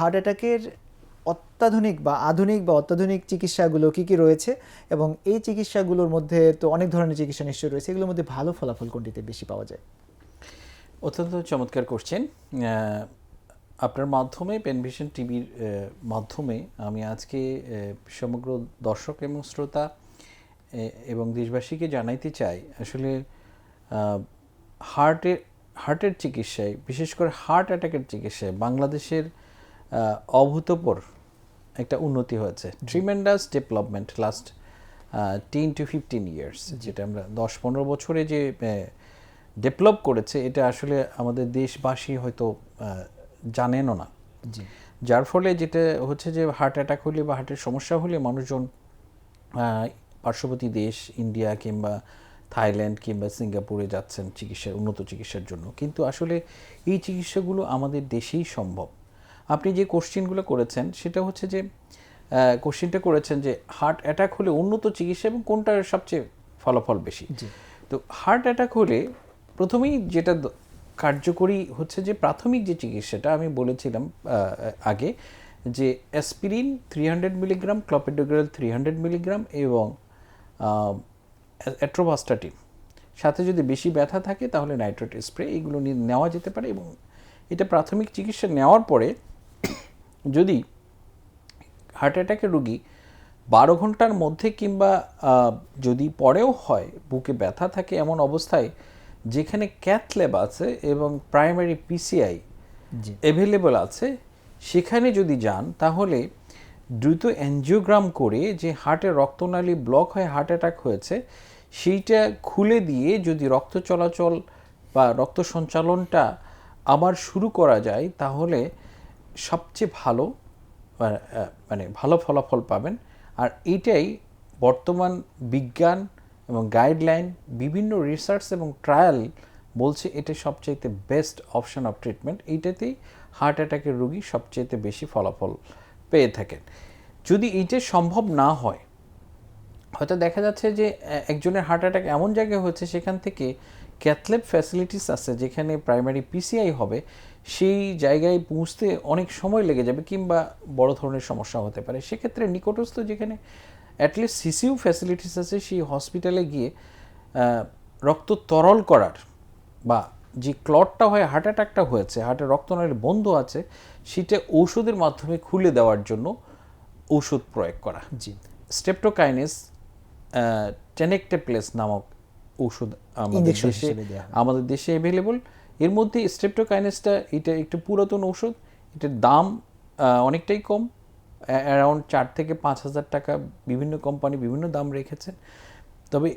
Heart অ্যাটাকের অত্যাধুনিক বা আধুনিক বা অত্যাধুনিক চিকিৎসাগুলো কি কি রয়েছে? এবং এই চিকিৎসাগুলোর মধ্যে তো অনেক ধরনের চিকিৎসা নিশ্চয়ই রয়েছে। এগুলোর মধ্যে ভালো ফলাফল কোনটিতে বেশি পাওয়া যায়? অত্যন্ত চমৎকার করছেন আপনার মাধ্যমে পেনভিশন টিভির মাধ্যমে আমি আজকে সমগ্র দর্শক এবং শ্রোতা এবং দেশবাসীকে জানাইতে চাই, আসলে হার্টের হার্টের চিকিৎসায়, বিশেষ করে হার্ট অ্যাটাকের চিকিৎসায়, বাংলাদেশের অভূতপূর একটা উন্নতি হয়েছে। Tremendous development last ten to fifteen years যেটা আমরা দশ পনেরো বছরে যে ডেভেলপ করেছে এটা আসলে আমাদের দেশবাসী হয়তো জানেনও না। জি। যার ফলে যেটা হচ্ছে যে হার্ট অ্যাটাক হলে বা হার্টের সমস্যা হলে মানুষজন পার্শ্ববর্তী দেশ ইন্ডিয়া কিংবা থাইল্যান্ড কিংবা সিঙ্গাপুরে যাচ্ছেন চিকিৎসা উন্নত চিকিৎসার জন্য। কিন্তু আসলে এই চিকিৎসাগুলো আমাদের দেশেই সম্ভব। আপনি যে কোশ্চেনগুলো করেছেন সেটা হচ্ছে যে কোশ্চেনটা করেছেন যে হার্ট অ্যাটাক হলে উন্নত চিকিৎসা এবং কোনটার সবচেয়ে ফলাফল বেশি? তো হার্ট অ্যাটাক হলে প্রথমেই যেটা কার্যকরী হচ্ছে যে প্রাথমিক যে চিকিৎসাটা আমি বলেছিলাম আগে যে aspirin three hundred milligram clopidogrel three hundred milligram এবং অ্যাট্রোভাস্টাটিন সাথে যদি বেশি ব্যথা থাকে তাহলে নাইট্রেট স্প্রে এগুলো নিয়ে নেওয়া যেতে পারে এবং এটা প্রাথমিক চিকিৎসা নেওয়ার পরে যদি হার্ট অ্যাটাকের রোগী বারো ঘণ্টার মধ্যে কিংবা যদি পরেও হয় বুকে ব্যথা থাকে এমন অবস্থায় যেখানে ক্যাথল্যাব আছে এবং প্রাইমারি পিসিআই অ্যাভেলেবল আছে সেখানে যদি যান তাহলে দ্রুত অ্যানজিওগ্রাম করে যে হার্টের রক্তনালী ব্লক হয়ে হার্ট অ্যাটাক হয়েছে সেইটা খুলে দিয়ে যদি রক্ত চলাচল বা রক্ত সঞ্চালনটা আবার শুরু করা যায় তাহলে সবচেয়ে ভালো মানে ভালো ফলাফল পাবেন। আর এইটাই বর্তমান বিজ্ঞান এবং গাইডলাইন বিভিন্ন রিসার্চ এবং ট্রায়াল বলছে এটা সবচাইতে বেস্ট অপশন অফ ট্রিটমেন্ট এইটাতেই হার্ট অ্যাটাকের রোগী সবচাইতে বেশি ফলাফল পেয়ে থাকেন। যদি এইটা সম্ভব না হয়, হয়তো দেখা যাচ্ছে যে একজনের হার্ট অ্যাটাক এমন জায়গায় হচ্ছে সেখান থেকে ক্যাথলেব ফ্যাসিলিটিস আছে যেখানে প্রাইমারি পিসিআই হবে সেই জায়গায় পৌঁছতে অনেক সময় লেগে যাবে কিংবা বড় ধরনের সমস্যা হতে পারে। সেক্ষেত্রে নিকটস্থ যেখানে অ্যাটলিস্ট সিসিউ ফ্যাসিলিটিস আছে সেই হসপিটালে গিয়ে রক্ত তরল করার বা যে ক্লটটা হয় হার্ট অ্যাটাকটা হয়েছে হার্টের রক্তনালী বন্ধ আছে সেটা ঔষধের মাধ্যমে খুলে দেওয়ার জন্য ঔষধ প্রয়োগ করা। জি। স্টেপটোকাইনেস টেনেকটেপ্লেস নামক ওষুধ আমাদের দেশে। আমাদের দেশে অ্যাভেলেবল এর মধ্যে স্টেপটোকাইনেসটা এটা একটু পুরাতন ওষুধ এটার দাম অনেকটাই কম। অ্যারাউন্ড চার থেকে পাঁচ হাজার টাকা বিভিন্ন কোম্পানি বিভিন্ন দাম রেখেছেন তবে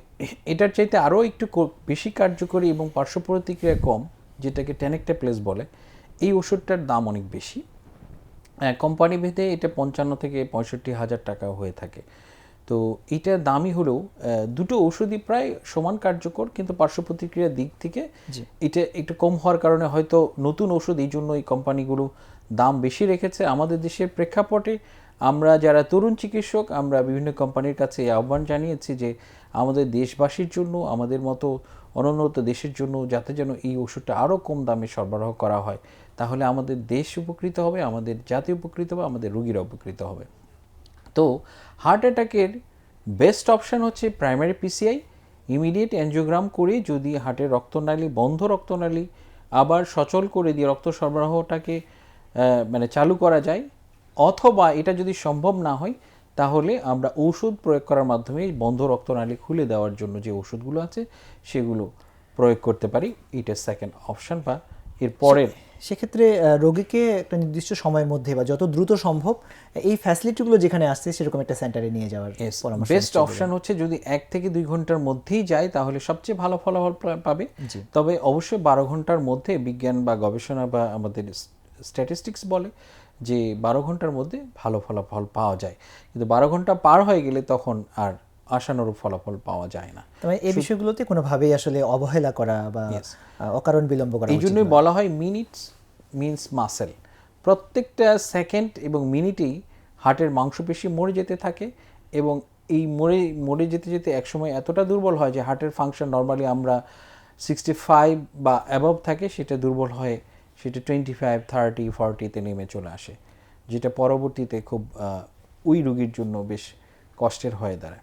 এটার চাইতে আরও একটু বেশি কার্যকরী এবং পার্শ্ব প্রতিক্রিয়া কম যেটাকে টেনেকটা প্লেস বলে এই ওষুধটার দাম অনেক বেশি। কোম্পানি ভেদে এটা পঞ্চান্ন থেকে পঁয়ষট্টি হাজার টাকা হয়ে থাকে। তো এটা দামি হলেও দুটো ওষুধই প্রায় সমান কার্যকর কিন্তু পার্শ্ব প্রতিক্রিয়ার দিক থেকে এটা একটু কম হওয়ার কারণে হয়তো নতুন ওষুধ এই জন্য এই কোম্পানিগুলো দাম বেশি রেখেছে। আমাদের দেশের প্রেক্ষাপটে আমরা যারা তরুণ চিকিৎসক আমরা বিভিন্ন কোম্পানির কাছে এই আহ্বান জানিয়েছি যে আমাদের দেশবাসীর জন্য আমাদের মতো অনুন্নত দেশের জন্য যাতে যেন এই ওষুধটা আরও কম দামে সরবরাহ করা হয়। তাহলে আমাদের দেশ উপকৃত হবে আমাদের জাতি উপকৃত হবে আমাদের রুগীরা উপকৃত হবে। তো হার্ট অ্যাটাকের বেস্ট অপশন হচ্ছে প্রাইমারি পিসিআই ইমিডিয়েট অ্যানজিওগ্রাম করে যদি হার্টের রক্তনালী, বন্ধ রক্তনালী আবার সচল করে দিয়ে রক্ত সরবরাহটাকে মানে চালু করা যায়, অথবা এটা যদি সম্ভব না হয়, তাহলে আমরা ঔষধ প্রয়োগ করার মাধ্যমে বন্ধ রক্তনালী খুলে দেওয়ার জন্য যে ওষুধগুলো আছে, সেগুলো প্রয়োগ করতে পারি। এটা সেকেন্ড অপশন বা এর পরের সেক্ষেত্রে রোগীকে একটা নির্দিষ্ট সময়ের মধ্যে বা যত দ্রুত সম্ভব এই ফ্যাসিলিটিগুলো যেখানে আসছে সেরকম একটা সেন্টারে নিয়ে যাওয়ার পরামর্শ বেস্ট অপশন হচ্ছে যদি এক থেকে দুই ঘণ্টার মধ্যেই যায় তাহলে সবচেয়ে ভালো ফলাফল পাবে। তবে অবশ্যই বারো ঘণ্টার মধ্যে বিজ্ঞান বা গবেষণা বা আমাদের স্ট্যাটিস্টিক্স বলে যে বারো ঘণ্টার মধ্যে ভালো ফলাফল পাওয়া যায়। কিন্তু বারো ঘণ্টা পার হয়ে গেলে তখন আর আশানুরূপ ফলাফল পাওয়া যায় না। তবে এই বিষয়গুলোতে কোনোভাবেই আসলে অবহেলা করা বা অকারণ বিলম্ব করা এই জন্যই বলা হয় মিনিটস মিন্স মাসেল প্রত্যেকটা সেকেন্ড এবং মিনিটেই হার্টের মাংসপেশি মরে যেতে থাকে এবং এই মরে মরে যেতে যেতে একসময় এতটা দুর্বল হয় যে হার্টের ফাংশন নর্মালি আমরা সিক্সটি ফাইভ বা অ্যাবভ থাকে সেটা দুর্বল হয় সেটা টোয়েন্টি ফাইভ থার্টি ফর্টিতে নেমে চলে আসে, যেটা পরবর্তীতে খুব ওই রোগীর জন্য বেশ কষ্টের হয়ে দাঁড়ায়।